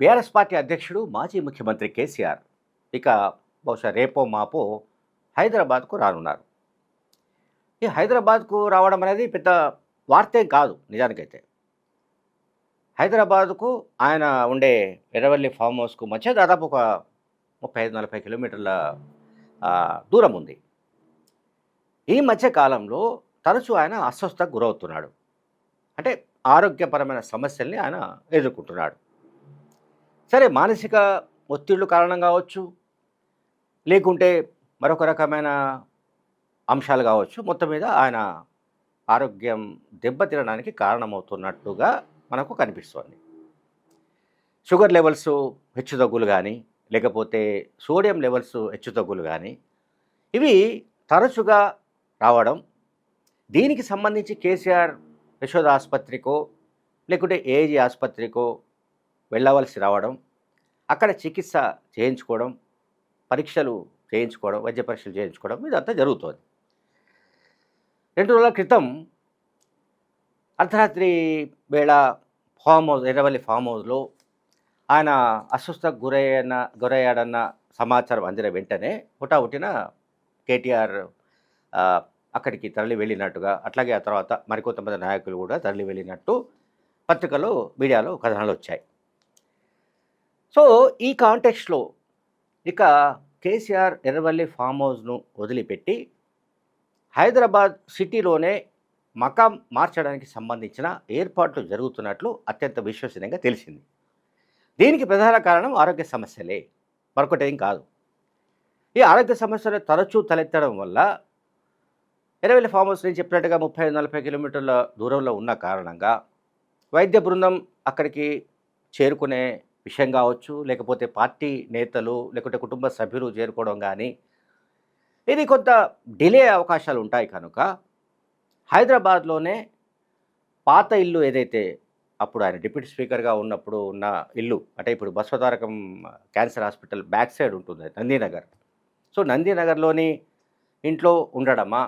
BRS party అధ్యక్షుడు మాజీ ముఖ్యమంత్రి కేసీఆర్ ఇక బహుశా రేపో మాపో హైదరాబాద్కు రానున్నారు. ఈ హైదరాబాద్కు రావడం అనేది పెద్ద వార్తే కాదు నిజానికైతే. హైదరాబాద్కు ఆయన ఉండే ఎర్రవల్లి ఫామ్ హౌస్కు మధ్య దాదాపు ఒక ముప్పై ఐదు నలభై కిలోమీటర్ల దూరం ఉంది. ఈ మధ్య కాలంలో తరచూ ఆయన అస్వస్థకు గురవుతున్నాడు. అంటే ఆరోగ్యపరమైన సమస్యల్ని ఆయన ఎదుర్కొంటున్నాడు. సరే మానసిక ఒత్తిళ్ళు కారణం కావచ్చు లేకుంటే మరొక రకమైన అంశాలు కావచ్చు మొత్తం మీద ఆయన ఆరోగ్యం దెబ్బతినడానికి కారణమవుతున్నట్టుగా మనకు కనిపిస్తోంది. షుగర్ లెవెల్స్ హెచ్చుతగ్గులు కానీ లేకపోతే సోడియం లెవెల్స్ హెచ్చుతగ్గులు కానీ ఇవి తరచుగా రావడం దీనికి సంబంధించి కేసీఆర్ యశోద ఆసుపత్రికో లేకుంటే ఏజీ ఆసుపత్రికో వెళ్ళవలసి రావడం అక్కడ చికిత్స చేయించుకోవడం పరీక్షలు చేయించుకోవడం వైద్య పరీక్షలు చేయించుకోవడం ఇదంతా జరుగుతుంది. రెండు రోజుల క్రితం అర్ధరాత్రి వేళ ఫామ్ హౌస్ ఎర్రవల్లి ఫామ్ హౌస్లో ఆయన అస్వస్థకు గురయ్యన గురయ్యాడన్న సమాచారం అందిన వెంటనే హుటాహుటిన కేటీఆర్ అక్కడికి తరలి వెళ్ళినట్టుగా అట్లాగే ఆ తర్వాత మరికొంతమంది నాయకులు కూడా తరలి వెళ్ళినట్టు పత్రికలో మీడియాలో కథనాలు వచ్చాయి. సో ఈ కాంటెక్స్ట్లో ఇక కేసీఆర్ ఎర్రవల్లి ఫామ్ హౌస్ను వదిలిపెట్టి హైదరాబాద్ సిటీలోనే మకాం మార్చడానికి సంబంధించిన ఏర్పాట్లు జరుగుతున్నట్లు అత్యంత విశ్వసనీయంగా తెలిసింది. దీనికి ప్రధాన కారణం ఆరోగ్య సమస్యలే. మరొకటేం కాదు. ఈ ఆరోగ్య సమస్యలు తరచూ తలెత్తడం వల్ల ఎరవేలి ఫామ్ హౌస్ నేను చెప్పినట్టుగా ముప్పై నలభై కిలోమీటర్ల దూరంలో ఉన్న కారణంగా వైద్య బృందం అక్కడికి చేరుకునే విషయం కావచ్చు లేకపోతే పార్టీ నేతలు లేకుంటే కుటుంబ సభ్యులు చేరుకోవడం కానీ ఇది కొంత డిలే అవకాశాలు ఉంటాయి కనుక హైదరాబాద్లోనే పాత ఇల్లు ఏదైతే అప్పుడు ఆయన డిప్యూటీ స్పీకర్గా ఉన్నప్పుడు ఉన్న ఇల్లు అంటే ఇప్పుడు Basavatarakam cancer hospital back side ఉంటుంది నందీనగర్. సో నందీనగర్లోని ఇంట్లో ఉండడమా?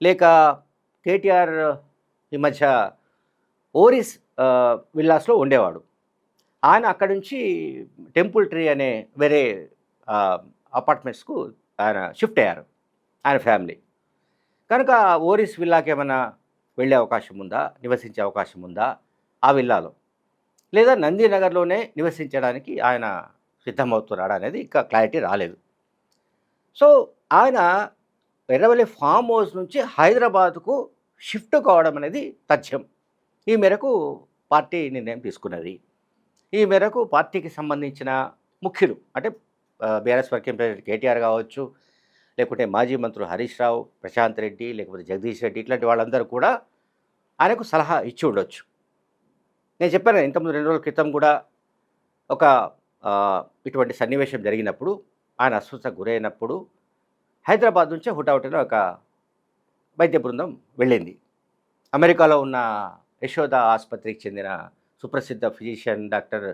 లేక కేటీఆర్ ఈ మధ్య ఓరిస్ విల్లాస్లో ఉండేవాడు? ఆయన అక్కడి నుంచి టెంపుల్ ట్రీ అనే వేరే అపార్ట్మెంట్స్కు ఆయన షిఫ్ట్ అయ్యారు. ఆయన ఫ్యామిలీ. కనుక ఓరిస్ విల్లాకి ఏమైనా వెళ్ళే అవకాశం ఉందా? నివసించే అవకాశం ఉందా? ఆ విల్లాలో. లేదా నందీనగర్లోనే నివసించడానికి ఆయన సిద్ధమవుతున్నాడు అనేది ఇంకా క్లారిటీ రాలేదు. సో ఆయన ఎర్రవల్లి ఫామ్ హౌస్ నుంచి హైదరాబాద్కు షిఫ్ట్ కావడం అనేది తథ్యం. ఈ మేరకు పార్టీ నిర్ణయం తీసుకున్నది. ఈ మేరకు పార్టీకి సంబంధించిన ముఖ్యులు అంటే బీఆర్ఎస్ వర్కింగ్ ప్రెసిడెంట్ కేటీఆర్ కావచ్చు లేకుంటే మాజీ మంత్రులు హరీష్ రావు ప్రశాంత్ రెడ్డి లేకపోతే జగదీష్ రెడ్డి ఇట్లాంటి వాళ్ళందరూ కూడా ఆయనకు సలహా ఇచ్చి ఉండొచ్చు. నేను చెప్పాను ఇంతకుముందు రెండు రోజుల క్రితం కూడా ఒక ఇటువంటి సన్నివేశం జరిగినప్పుడు ఆయన అస్వస్థ గురైనప్పుడు హైదరాబాద్ నుంచే హుటాహుటిన ఒక వైద్య బృందం వెళ్ళింది. అమెరికాలో ఉన్న యశోద ఆసుపత్రికి చెందిన సుప్రసిద్ధ ఫిజిషియన్ డాక్టర్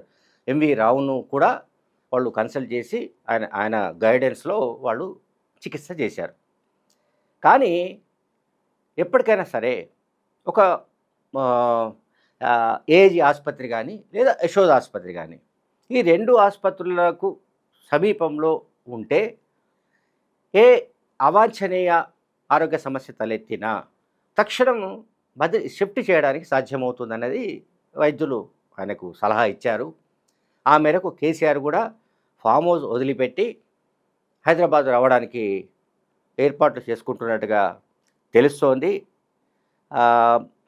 ఎంవి రావును కూడా వాళ్ళు కన్సల్ట్ చేసి ఆయన ఆయన గైడెన్స్లో వాళ్ళు చికిత్స చేశారు. కానీ ఎప్పటికైనా సరే ఒక ఏజీ ఆసుపత్రి కానీ లేదా యశోద ఆసుపత్రి కానీ ఈ రెండు ఆసుపత్రులకు సమీపంలో ఉంటే ఏ అవాంఛనీయ ఆరోగ్య సమస్య తలెత్తినా తక్షణం బదిలీ షిఫ్ట్ చేయడానికి సాధ్యమవుతుందన్నది వైద్యులు ఆయనకు సలహా ఇచ్చారు. ఆ మేరకు కేసీఆర్ కూడా ఫామ్ హౌస్ వదిలిపెట్టి హైదరాబాద్ రావడానికి ఏర్పాట్లు చేసుకుంటున్నట్టుగా తెలుస్తోంది.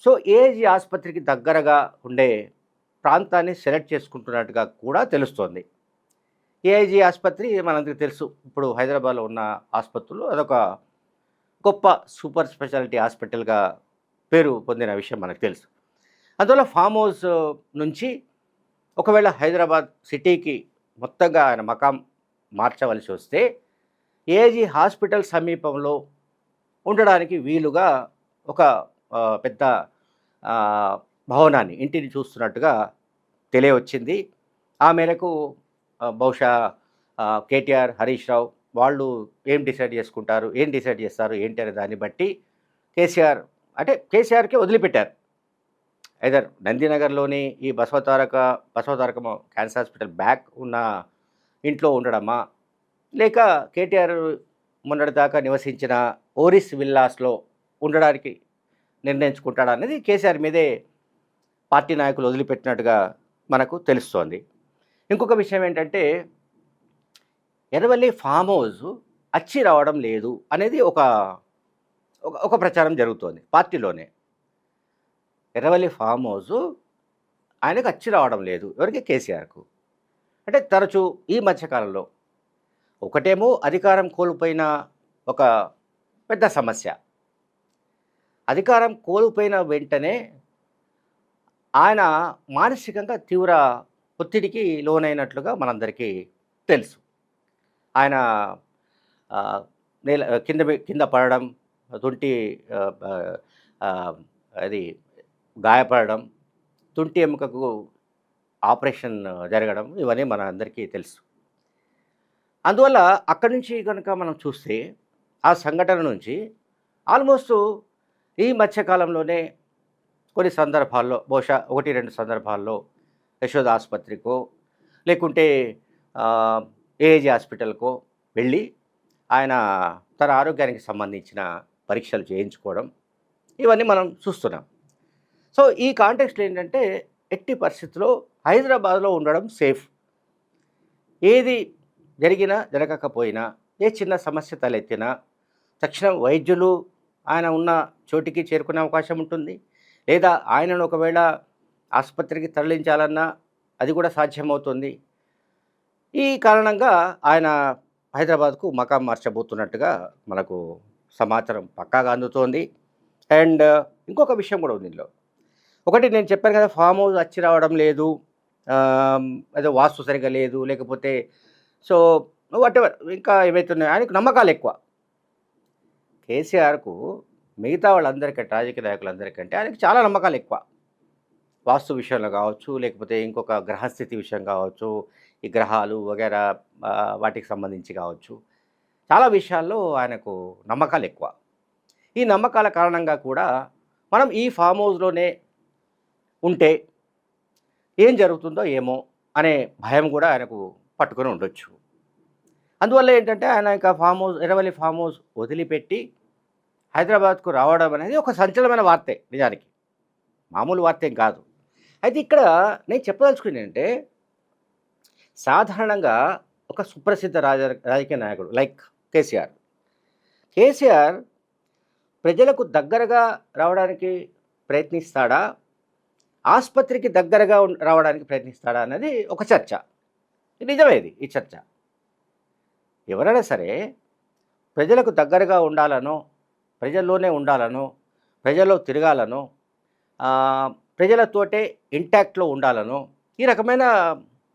సో ఏజీ ఆసుపత్రికి దగ్గరగా ఉండే ప్రాంతాన్ని సెలెక్ట్ చేసుకుంటున్నట్టుగా కూడా తెలుస్తోంది. ఏఐజీ ఆసుపత్రి మనందరికీ తెలుసు. ఇప్పుడు హైదరాబాద్లో ఉన్న ఆసుపత్రులు అదొక గొప్ప సూపర్ స్పెషాలిటీ హాస్పిటల్గా పేరు పొందిన విషయం మనకు తెలుసు. అందువల్ల ఫామ్ హౌస్ నుంచి ఒకవేళ హైదరాబాద్ సిటీకి మొత్తంగా ఆయన మకాం మార్చవలసి వస్తే ఏజీ హాస్పిటల్ సమీపంలో ఉండడానికి వీలుగా ఒక పెద్ద భవనాన్ని ఇంటిని చూస్తున్నట్టుగా తెలియవచ్చింది. ఆ మేరకు బహుశా కేటీఆర్ హరీష్ రావు వాళ్ళు ఏం డిసైడ్ చేసుకుంటారు ఏం డిసైడ్ చేస్తారు ఏంటి అనే దాన్ని బట్టి కేసీఆర్ అంటే కేసీఆర్కే వదిలిపెట్టారు. ఐదర్ నందినగర్లోని ఈ Basavataraka Basavataraka cancer hospital back ఉన్న ఇంట్లో ఉండడమా లేక కేటీఆర్ మొన్నటిదాకా నివసించిన ఓరిస్ విల్లాస్లో ఉండడానికి నిర్ణయించుకుంటాడా అనేది కేసీఆర్ మీదే పార్టీ నాయకులు వదిలిపెట్టినట్టుగా మనకు తెలుస్తోంది. ఇంకొక విషయం ఏంటంటే ఎర్రవల్లి ఫామ్ హౌస్ అచ్చి రావడం లేదు అనేది ఒక ఒక- ఒక ప్రచారం జరుగుతోంది పార్టీలోనే. ఎర్రవల్లి ఫామ్ హౌస్ ఆయనకు అచ్చి రావడం లేదు. ఎవరికి? కేసీఆర్కు. అంటే తరచూ ఈ మధ్యకాలంలో ఒకటేమో అధికారం కోల్పోయిన ఒక పెద్ద సమస్య. అధికారం కోల్పోయిన వెంటనే ఆయన మానసికంగా తీవ్ర ఒత్తిడికి లోనైనట్లుగా మనందరికీ తెలుసు. ఆయన నేల కింద కింద పడడం తుంటి అది గాయపడడం తుంటి ఎముకకు ఆపరేషన్ జరగడం ఇవన్నీ మన అందరికీ తెలుసు. అందువల్ల అక్కడి నుంచి కనుక మనం చూస్తే ఆ సంఘటన నుంచి ఆల్మోస్ట్ ఈ మధ్యకాలంలోనే కొన్ని సందర్భాల్లో బహుశా ఒకటి రెండు సందర్భాల్లో యశోద ఆసుపత్రికో లేకుంటే ఏఏజీ హాస్పిటల్కో వెళ్ళి ఆయన తన ఆరోగ్యానికి సంబంధించిన పరీక్షలు చేయించుకోవడం ఇవన్నీ మనం చూస్తున్నాం. సో ఈ కాంటెక్స్ట్లో ఏంటంటే ఎట్టి పరిస్థితుల్లో హైదరాబాద్లో ఉండడం సేఫ్. ఏది జరిగినా జరగకపోయినా ఏ చిన్న సమస్య తలెత్తినా తక్షణం వైద్యులు ఆయన ఉన్న చోటికి చేరుకునే అవకాశం ఉంటుంది. లేదా ఆయనను ఒకవేళ ఆసుపత్రికి తరలించాలన్నా అది కూడా సాధ్యమవుతుంది. ఈ కారణంగా ఆయన హైదరాబాద్కు మకాం మార్చబోతున్నట్టుగా మనకు సమాచారం పక్కాగా అందుతోంది. అండ్ ఇంకొక విషయం కూడా ఉంది ఇందులో. ఒకటి నేను చెప్పాను కదా ఫామ్ హౌస్ వచ్చి రావడం లేదు అదే ఏదో వాస్తు సరిగా లేదు లేకపోతే సో వాట్ ఎవర్ ఇంకా ఏవైతే ఉన్నాయో ఆయనకు నమ్మకాలు ఎక్కువ. కేసీఆర్కు మిగతా వాళ్ళందరికంటే రాజకీయ నాయకులందరికంటే ఆయనకు చాలా నమ్మకాలు ఎక్కువ. వాస్తు విషయంలో కావచ్చు లేకపోతే ఇంకొక గ్రహస్థితి విషయం కావచ్చు ఈ గ్రహాలు వగేరా వాటికి సంబంధించి కావచ్చు. చాలా విషయాల్లో ఆయనకు నమ్మకాలు ఎక్కువ. ఈ నమ్మకాల కారణంగా కూడా మనం ఈ ఫామ్ హౌస్లోనే ఉంటే ఏం జరుగుతుందో ఏమో అనే భయం కూడా ఆయనకు పట్టుకొని ఉండొచ్చు. అందువల్ల ఏంటంటే ఆయన ఇంకా farm house Erravalli farm house వదిలిపెట్టి హైదరాబాద్కు రావడం అనేది ఒక సంచలనమైన వార్తే నిజానికి. మామూలు వార్త ఏం కాదు. అయితే ఇక్కడ నేను చెప్పదలుచుకుంది ఏంటంటే సాధారణంగా ఒక సుప్రసిద్ధ రాజ రాజకీయ నాయకుడు లైక్ కేసీఆర్. కేసీఆర్ ప్రజలకు దగ్గరగా రావడానికి ప్రయత్నిస్తాడా? ఆసుపత్రికి దగ్గరగా రావడానికి ప్రయత్నిస్తాడా అన్నది ఒక చర్చ. నిజమేది ఈ చర్చ. ఎవరైనా సరే ప్రజలకు దగ్గరగా ఉండాలనో ప్రజల్లోనే ఉండాలనో ప్రజల్లో తిరగాలనో ప్రజలతోటే ఇంటాక్ట్లో ఉండాలనో ఈ రకమైన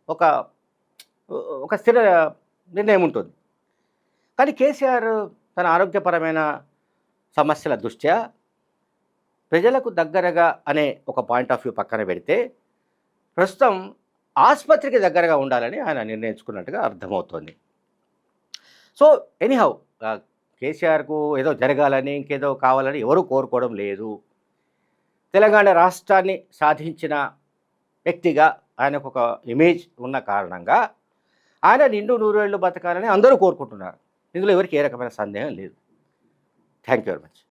ఒక ఒక స్థిర నిర్ణయం ఉంటుంది. కానీ కేసీఆర్ తన ఆరోగ్యపరమైన సమస్యల దృష్ట్యా ప్రజలకు దగ్గరగా అనే ఒక పాయింట్ ఆఫ్ వ్యూ పక్కన పెడితే ప్రస్తుతం ఆసుపత్రికి దగ్గరగా ఉండాలని ఆయన నిర్ణయించుకున్నట్టుగా అర్థమవుతోంది. సో ఎనీహౌ కేసీఆర్కు ఏదో జరగాలని ఇంకేదో కావాలని ఎవరూ కోరుకోవడం లేదు. తెలంగాణ రాష్ట్రాన్ని సాధించిన వ్యక్తిగా ఆయనకు ఒక ఇమేజ్ ఉన్న కారణంగా ఆయన నిండు నూరేళ్ళు బతకాలని అందరూ కోరుకుంటున్నారు. ఇందులో ఎవరికి ఏ రకమైన సందేహం లేదు. Thank you very much.